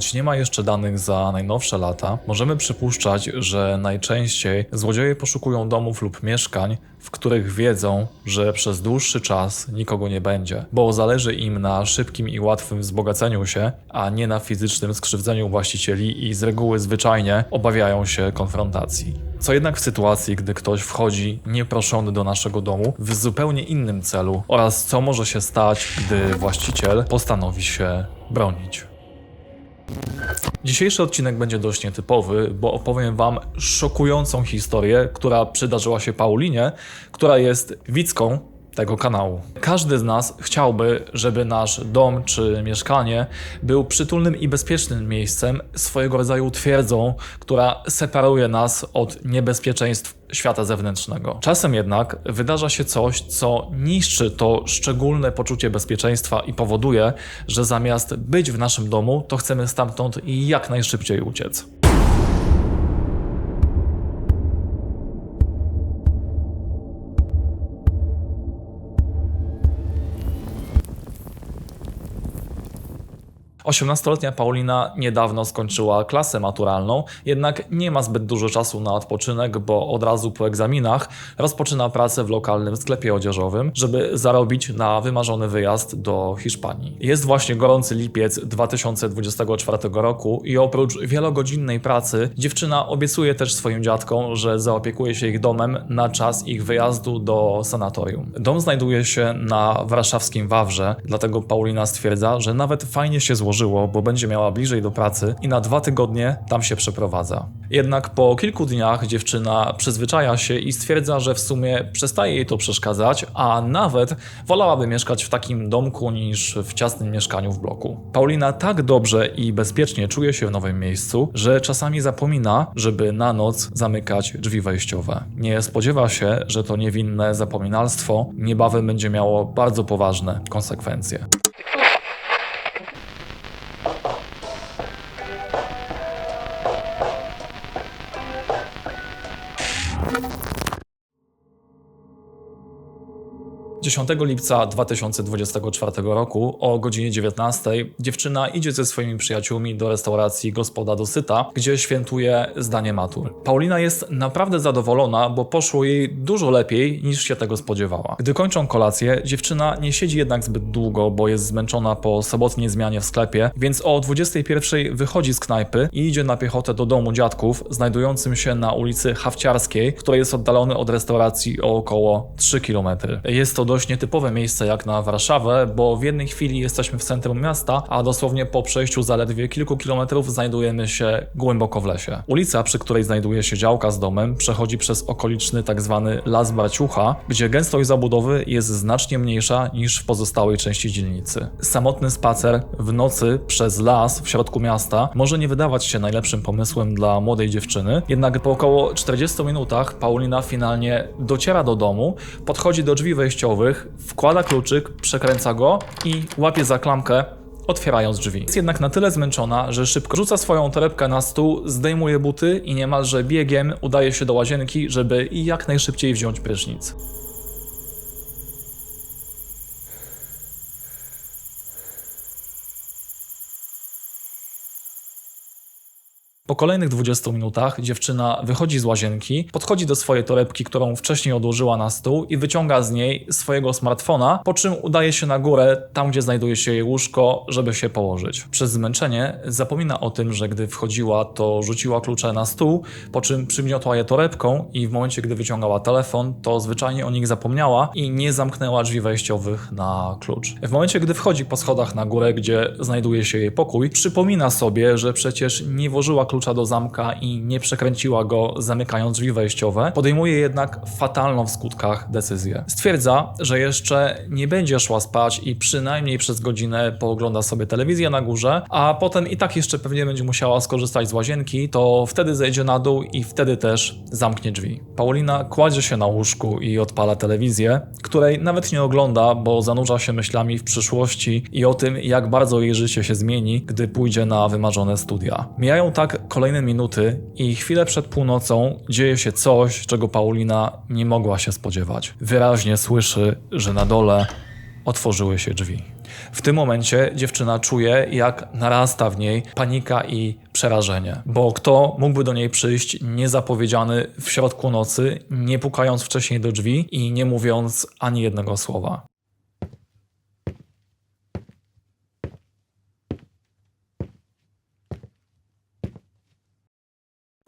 Choć nie ma jeszcze danych za najnowsze lata, możemy przypuszczać, że najczęściej złodzieje poszukują domów lub mieszkań, w których wiedzą, że przez dłuższy czas nikogo nie będzie, bo zależy im na szybkim i łatwym wzbogaceniu się, a nie na fizycznym skrzywdzeniu właścicieli i z reguły zwyczajnie obawiają się konfrontacji. Co jednak w sytuacji, gdy ktoś wchodzi nieproszony do naszego domu w zupełnie innym celu oraz co może się stać, gdy właściciel postanowi się bronić. Dzisiejszy odcinek będzie dość nietypowy, bo opowiem Wam szokującą historię, która przydarzyła się Paulinie, która jest widzką tego kanału. Każdy z nas chciałby, żeby nasz dom czy mieszkanie był przytulnym i bezpiecznym miejscem, swojego rodzaju twierdzą, która separuje nas od niebezpieczeństw świata zewnętrznego. Czasem jednak wydarza się coś, co niszczy to szczególne poczucie bezpieczeństwa i powoduje, że zamiast być w naszym domu, to chcemy stamtąd jak najszybciej uciec. Osiemnastoletnia Paulina niedawno skończyła klasę maturalną, jednak nie ma zbyt dużo czasu na odpoczynek, bo od razu po egzaminach rozpoczyna pracę w lokalnym sklepie odzieżowym, żeby zarobić na wymarzony wyjazd do Hiszpanii. Jest właśnie gorący lipiec 2024 roku i oprócz wielogodzinnej pracy dziewczyna obiecuje też swoim dziadkom, że zaopiekuje się ich domem na czas ich wyjazdu do sanatorium. Dom znajduje się na warszawskim Wawrze, dlatego Paulina stwierdza, że nawet fajnie się bo będzie miała bliżej do pracy i na dwa tygodnie tam się przeprowadza. Jednak po kilku dniach dziewczyna przyzwyczaja się i stwierdza, że w sumie przestaje jej to przeszkadzać, a nawet wolałaby mieszkać w takim domku niż w ciasnym mieszkaniu w bloku. Paulina tak dobrze i bezpiecznie czuje się w nowym miejscu, że czasami zapomina, żeby na noc zamykać drzwi wejściowe. Nie spodziewa się, że to niewinne zapominalstwo niebawem będzie miało bardzo poważne konsekwencje. Dziesiątego lipca 2024 roku o godzinie 19 dziewczyna idzie ze swoimi przyjaciółmi do restauracji Gospoda Dosyta, gdzie świętuje zdanie matur. Paulina jest naprawdę zadowolona, bo poszło jej dużo lepiej niż się tego spodziewała. Gdy kończą kolację, dziewczyna nie siedzi jednak zbyt długo, bo jest zmęczona po sobotniej zmianie w sklepie, więc o 21 wychodzi z knajpy i idzie na piechotę do domu dziadków, znajdującym się na ulicy Hawciarskiej, który jest oddalony od restauracji o około 3 km. Jest to dość nietypowe miejsce jak na Warszawę, bo w jednej chwili jesteśmy w centrum miasta, a dosłownie po przejściu zaledwie kilku kilometrów znajdujemy się głęboko w lesie. Ulica, przy której znajduje się działka z domem, przechodzi przez okoliczny tzw. Las Barciucha, gdzie gęstość zabudowy jest znacznie mniejsza niż w pozostałej części dzielnicy. Samotny spacer w nocy przez las w środku miasta może nie wydawać się najlepszym pomysłem dla młodej dziewczyny, jednak po około 40 minutach Paulina finalnie dociera do domu, podchodzi do drzwi wejściowych, wkłada kluczyk, przekręca go i łapie za klamkę, otwierając drzwi. Jest jednak na tyle zmęczona, że szybko rzuca swoją torebkę na stół, zdejmuje buty i niemalże biegiem udaje się do łazienki, żeby jak najszybciej wziąć prysznic. Po kolejnych 20 minutach dziewczyna wychodzi z łazienki, podchodzi do swojej torebki, którą wcześniej odłożyła na stół i wyciąga z niej swojego smartfona, po czym udaje się na górę, tam gdzie znajduje się jej łóżko, żeby się położyć. Przez zmęczenie zapomina o tym, że gdy wchodziła, to rzuciła klucze na stół, po czym przygniotła je torebką i w momencie, gdy wyciągała telefon, to zwyczajnie o nich zapomniała i nie zamknęła drzwi wejściowych na klucz. W momencie, gdy wchodzi po schodach na górę, gdzie znajduje się jej pokój, przypomina sobie, że przecież nie włożyła klucza do zamka i nie przekręciła go zamykając drzwi wejściowe, podejmuje jednak fatalną w skutkach decyzję. Stwierdza, że jeszcze nie będzie szła spać i przynajmniej przez godzinę poogląda sobie telewizję na górze, a potem i tak jeszcze pewnie będzie musiała skorzystać z łazienki, to wtedy zejdzie na dół i wtedy też zamknie drzwi. Paulina kładzie się na łóżku i odpala telewizję, której nawet nie ogląda, bo zanurza się myślami w przyszłości i o tym, jak bardzo jej życie się zmieni, gdy pójdzie na wymarzone studia. Mijają tak kolejne minuty i chwilę przed północą dzieje się coś, czego Paulina nie mogła się spodziewać. Wyraźnie słyszy, że na dole otworzyły się drzwi. W tym momencie dziewczyna czuje, jak narasta w niej panika i przerażenie, bo kto mógłby do niej przyjść niezapowiedziany w środku nocy, nie pukając wcześniej do drzwi i nie mówiąc ani jednego słowa.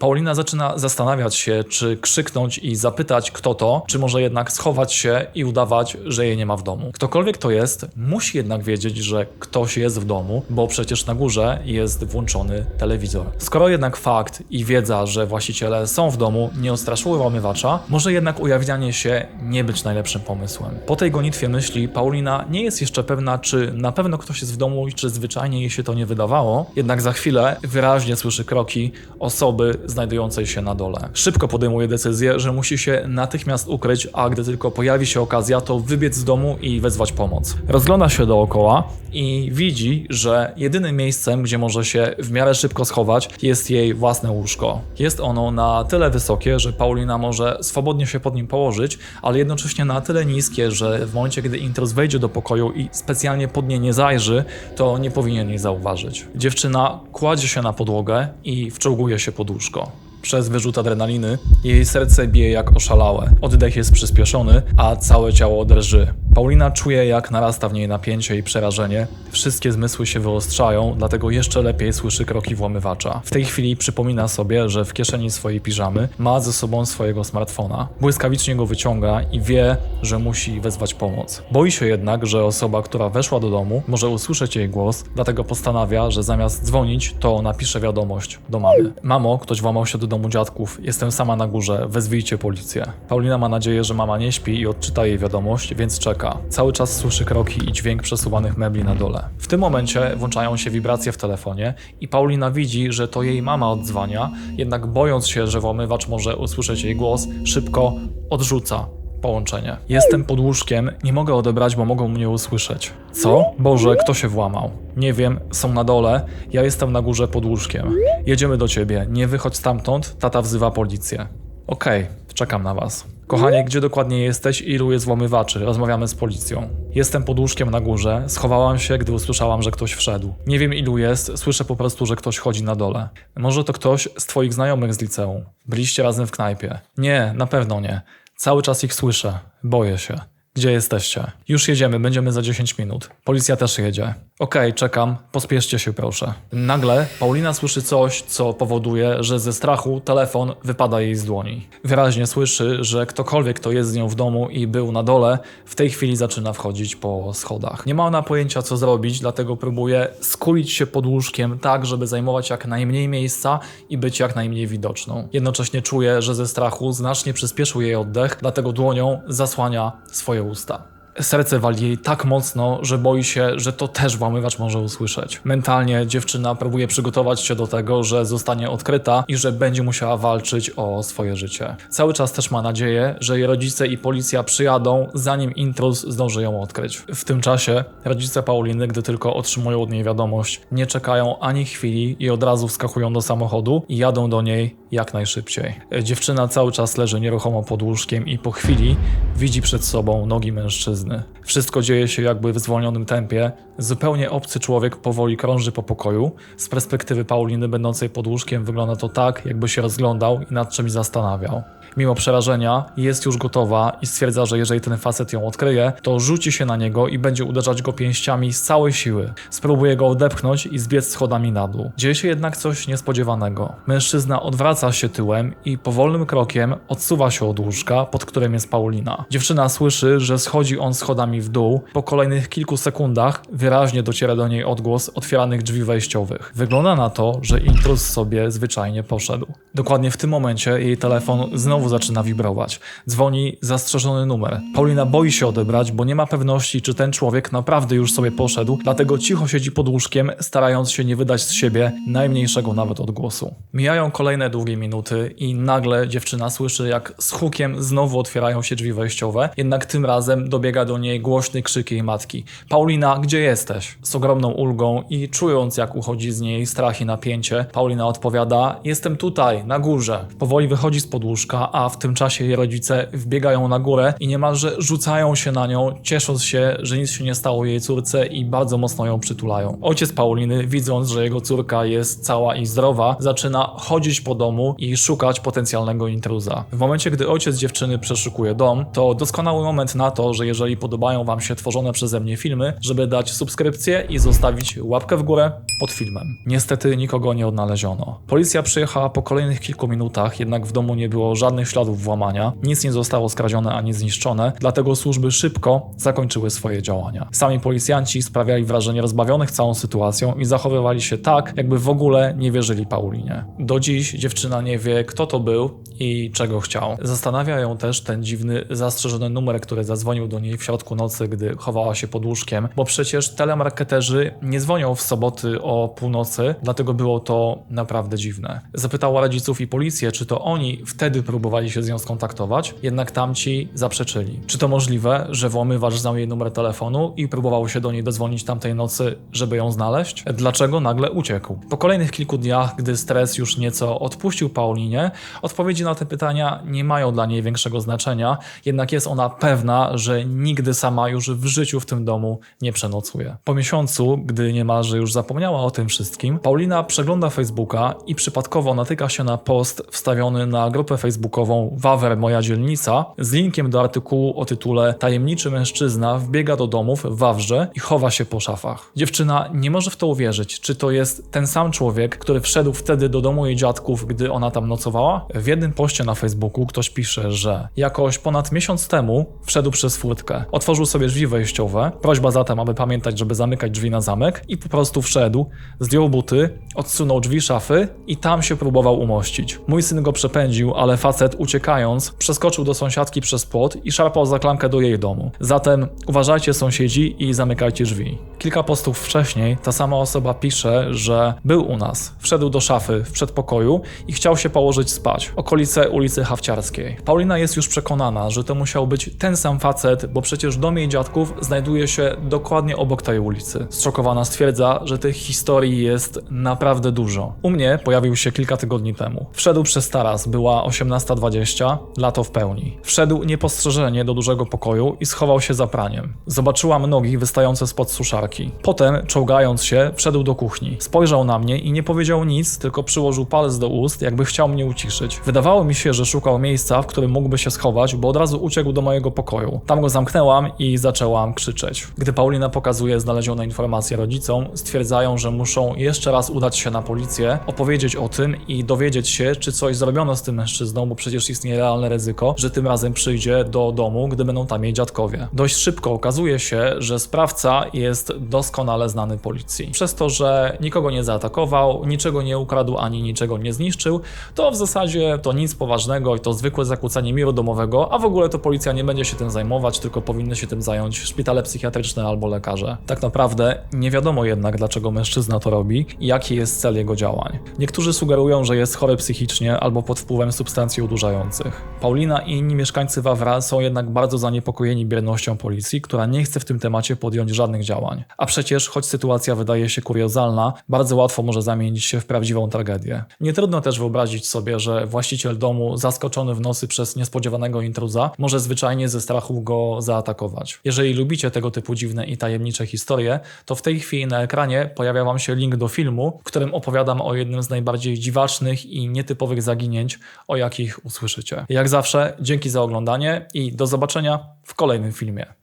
Paulina zaczyna zastanawiać się, czy krzyknąć i zapytać, kto to, czy może jednak schować się i udawać, że jej nie ma w domu. Ktokolwiek to jest, musi jednak wiedzieć, że ktoś jest w domu, bo przecież na górze jest włączony telewizor. Skoro jednak fakt i wiedza, że właściciele są w domu, nie odstraszyły łamywacza, może jednak ujawnianie się nie być najlepszym pomysłem. Po tej gonitwie myśli Paulina nie jest jeszcze pewna, czy na pewno ktoś jest w domu czy zwyczajnie jej się to nie wydawało, jednak za chwilę wyraźnie słyszy kroki osoby znajdującej się na dole. Szybko podejmuje decyzję, że musi się natychmiast ukryć, a gdy tylko pojawi się okazja, to wybiec z domu i wezwać pomoc. Rozgląda się dookoła i widzi, że jedynym miejscem, gdzie może się w miarę szybko schować, jest jej własne łóżko. Jest ono na tyle wysokie, że Paulina może swobodnie się pod nim położyć, ale jednocześnie na tyle niskie, że w momencie, gdy intruz wejdzie do pokoju i specjalnie pod nie nie zajrzy, to nie powinien jej zauważyć. Dziewczyna kładzie się na podłogę i wczołguje się pod łóżko. Przez wyrzut adrenaliny jej serce bije jak oszalałe, oddech jest przyspieszony, a całe ciało drży. Paulina czuje, jak narasta w niej napięcie i przerażenie. Wszystkie zmysły się wyostrzają, dlatego jeszcze lepiej słyszy kroki włamywacza. W tej chwili przypomina sobie, że w kieszeni swojej piżamy ma ze sobą swojego smartfona. Błyskawicznie go wyciąga i wie, że musi wezwać pomoc. Boi się jednak, że osoba, która weszła do domu, może usłyszeć jej głos, dlatego postanawia, że zamiast dzwonić, to napisze wiadomość do mamy. Mamo, ktoś włamał się do domu dziadków, jestem sama na górze, wezwijcie policję. Paulina ma nadzieję, że mama nie śpi i odczyta jej wiadomość, więc czeka. Cały czas słyszy kroki i dźwięk przesuwanych mebli na dole. W tym momencie włączają się wibracje w telefonie i Paulina widzi, że to jej mama odzwania, jednak bojąc się, że włamywacz może usłyszeć jej głos, szybko odrzuca połączenie. Jestem pod łóżkiem, nie mogę odebrać, bo mogą mnie usłyszeć. Co? Boże, kto się włamał? Nie wiem, są na dole, ja jestem na górze pod łóżkiem. Jedziemy do ciebie, nie wychodź stamtąd, tata wzywa policję. Okej, czekam na was. Kochanie, gdzie dokładnie jesteś i ilu jest włamywaczy? Rozmawiamy z policją. Jestem pod łóżkiem na górze, schowałam się, gdy usłyszałam, że ktoś wszedł. Nie wiem ilu jest, słyszę po prostu, że ktoś chodzi na dole. Może to ktoś z twoich znajomych z liceum. Byliście razem w knajpie. Nie, na pewno nie. Cały czas ich słyszę. Boję się. Gdzie jesteście? Już jedziemy, będziemy za 10 minut. Policja też jedzie. Okej, czekam, pospieszcie się proszę. Nagle Paulina słyszy coś, co powoduje, że ze strachu telefon wypada jej z dłoni. Wyraźnie słyszy, że ktokolwiek, kto jest z nią w domu i był na dole, w tej chwili zaczyna wchodzić po schodach. Nie ma ona pojęcia, co zrobić, dlatego próbuje skulić się pod łóżkiem tak, żeby zajmować jak najmniej miejsca i być jak najmniej widoczną. Jednocześnie czuje, że ze strachu znacznie przyspieszył jej oddech, dlatego dłonią zasłania swoje usta. Serce wali jej tak mocno, że boi się, że to też włamywacz może usłyszeć. Mentalnie dziewczyna próbuje przygotować się do tego, że zostanie odkryta i że będzie musiała walczyć o swoje życie. Cały czas też ma nadzieję, że jej rodzice i policja przyjadą, zanim intruz zdąży ją odkryć. W tym czasie rodzice Pauliny, gdy tylko otrzymują od niej wiadomość, nie czekają ani chwili i od razu wskakują do samochodu i jadą do niej jak najszybciej. Dziewczyna cały czas leży nieruchomo pod łóżkiem i po chwili widzi przed sobą nogi mężczyzny. Wszystko dzieje się jakby w zwolnionym tempie. Zupełnie obcy człowiek powoli krąży po pokoju. Z perspektywy Pauliny będącej pod łóżkiem wygląda to tak, jakby się rozglądał i nad czymś zastanawiał. Mimo przerażenia jest już gotowa i stwierdza, że jeżeli ten facet ją odkryje, to rzuci się na niego i będzie uderzać go pięściami z całej siły. Spróbuje go odepchnąć i zbiec schodami na dół. Dzieje się jednak coś niespodziewanego. Mężczyzna odwraca się tyłem i powolnym krokiem odsuwa się od łóżka, pod którym jest Paulina. Dziewczyna słyszy, że schodzi on schodami w dół. Po kolejnych kilku sekundach wyraźnie dociera do niej odgłos otwieranych drzwi wejściowych. Wygląda na to, że intruz sobie zwyczajnie poszedł. Dokładnie w tym momencie jej telefon znowu zaczyna wibrować. Dzwoni zastrzeżony numer. Paulina boi się odebrać, bo nie ma pewności, czy ten człowiek naprawdę już sobie poszedł, dlatego cicho siedzi pod łóżkiem, starając się nie wydać z siebie najmniejszego nawet odgłosu. Mijają kolejne długie minuty i nagle dziewczyna słyszy, jak z hukiem znowu otwierają się drzwi wejściowe, jednak tym razem dobiega dobiega do niej głośny krzyk jej matki. Paulina, gdzie jesteś? Z ogromną ulgą i czując jak uchodzi z niej strach i napięcie, Paulina odpowiada, jestem tutaj, na górze. Powoli wychodzi z podłóżka, a w tym czasie jej rodzice wbiegają na górę i niemalże rzucają się na nią, ciesząc się, że nic się nie stało jej córce i bardzo mocno ją przytulają. Ojciec Pauliny, widząc, że jego córka jest cała i zdrowa, zaczyna chodzić po domu i szukać potencjalnego intruza. W momencie, gdy ojciec dziewczyny przeszukuje dom, to doskonały moment na to, że jeżeli podobają Wam się tworzone przeze mnie filmy, żeby dać subskrypcję i zostawić łapkę w górę pod filmem. Niestety nikogo nie odnaleziono. Policja przyjechała po kolejnych kilku minutach, jednak w domu nie było żadnych śladów włamania, nic nie zostało skradzione ani zniszczone, dlatego służby szybko zakończyły swoje działania. Sami policjanci sprawiali wrażenie rozbawionych całą sytuacją i zachowywali się tak, jakby w ogóle nie wierzyli Paulinie. Do dziś dziewczyna nie wie, kto to był i czego chciał. Zastanawia ją też ten dziwny, zastrzeżony numer, który zadzwonił do niej w środku nocy, gdy chowała się pod łóżkiem, bo przecież telemarketerzy nie dzwonią w soboty o północy, dlatego było to naprawdę dziwne. Zapytała rodziców i policję, czy to oni wtedy próbowali się z nią skontaktować, jednak tamci zaprzeczyli. Czy to możliwe, że włamywacz znał jej numer telefonu i próbował się do niej dodzwonić tamtej nocy, żeby ją znaleźć? Dlaczego nagle uciekł? Po kolejnych kilku dniach, gdy stres już nieco odpuścił Paulinie, odpowiedzi na te pytania nie mają dla niej większego znaczenia, jednak jest ona pewna, że nigdy sama już w życiu w tym domu nie przenocuje. Po miesiącu, gdy niemalże już zapomniała o tym wszystkim, Paulina przegląda Facebooka i przypadkowo natyka się na post wstawiony na grupę facebookową Wawer Moja Dzielnica z linkiem do artykułu o tytule Tajemniczy mężczyzna wbiega do domów w Wawrze i chowa się po szafach. Dziewczyna nie może w to uwierzyć, czy to jest ten sam człowiek, który wszedł wtedy do domu jej dziadków, gdy ona tam nocowała? W jednym poście na Facebooku ktoś pisze, że jakoś ponad miesiąc temu wszedł przez furtkę, otworzył sobie drzwi wejściowe, prośba zatem, aby pamiętać, żeby zamykać drzwi na zamek i po prostu wszedł, zdjął buty, odsunął drzwi szafy i tam się próbował umościć. Mój syn go przepędził, ale facet uciekając przeskoczył do sąsiadki przez płot i szarpał za klamkę do jej domu. Zatem uważajcie sąsiedzi i zamykajcie drzwi. Kilka postów wcześniej ta sama osoba pisze, że był u nas, wszedł do szafy w przedpokoju i chciał się położyć spać. Okolice ulicy Hawciarskiej. Paulina jest już przekonana, że to musiał być ten sam facet, bo przecież dom jej dziadków znajduje się dokładnie obok tej ulicy. Zszokowana stwierdza, że tych historii jest naprawdę dużo. U mnie pojawił się kilka tygodni temu. Wszedł przez taras, była 18.20, lato w pełni. Wszedł niepostrzeżenie do dużego pokoju i schował się za praniem. Zobaczyłam nogi wystające spod suszarki. Potem, czołgając się, wszedł do kuchni. Spojrzał na mnie i nie powiedział nic, tylko przyłożył palec do ust, jakby chciał mnie uciszyć. Wydawało mi się, że szukał miejsca, w którym mógłby się schować, bo od razu uciekł do mojego pokoju. Tam go zamknęłam i zaczęłam krzyczeć. Gdy Paulina pokazuje znalezione informacje rodzicom, stwierdzają, że muszą jeszcze raz udać się na policję, opowiedzieć o tym i dowiedzieć się, czy coś zrobiono z tym mężczyzną, bo przecież istnieje realne ryzyko, że tym razem przyjdzie do domu, gdy będą tam jej dziadkowie. Dość szybko okazuje się, że sprawca jest doskonale znany policji. Przez to, że nikogo nie zaatakował, niczego nie ukradł ani niczego nie zniszczył, to w zasadzie to nic poważnego i to zwykłe zakłócenie miru domowego, a w ogóle to policja nie będzie się tym zajmować, tylko powinny się tym zająć szpitale psychiatryczne albo lekarze. Tak naprawdę nie wiadomo jednak, dlaczego mężczyzna to robi i jaki jest cel jego działań. Niektórzy sugerują, że jest chory psychicznie albo pod wpływem substancji odurzających. Paulina i inni mieszkańcy Wawra są jednak bardzo zaniepokojeni biernością policji, która nie chce w tym temacie podjąć żadnych działań. A przecież, choć sytuacja wydaje się kuriozalna, bardzo łatwo może zamienić się w prawdziwą tragedię. Nie trudno też wyobrazić sobie, że właściciel domu, zaskoczony w nocy przez niespodziewanego intruza, może zwyczajnie ze strachu go zaatakować. Jeżeli lubicie tego typu dziwne i tajemnicze historie, to w tej chwili na ekranie pojawia Wam się link do filmu, w którym opowiadam o jednym z najbardziej dziwacznych i nietypowych zaginięć, o jakich usłyszycie. Jak zawsze, dzięki za oglądanie i do zobaczenia w kolejnym filmie.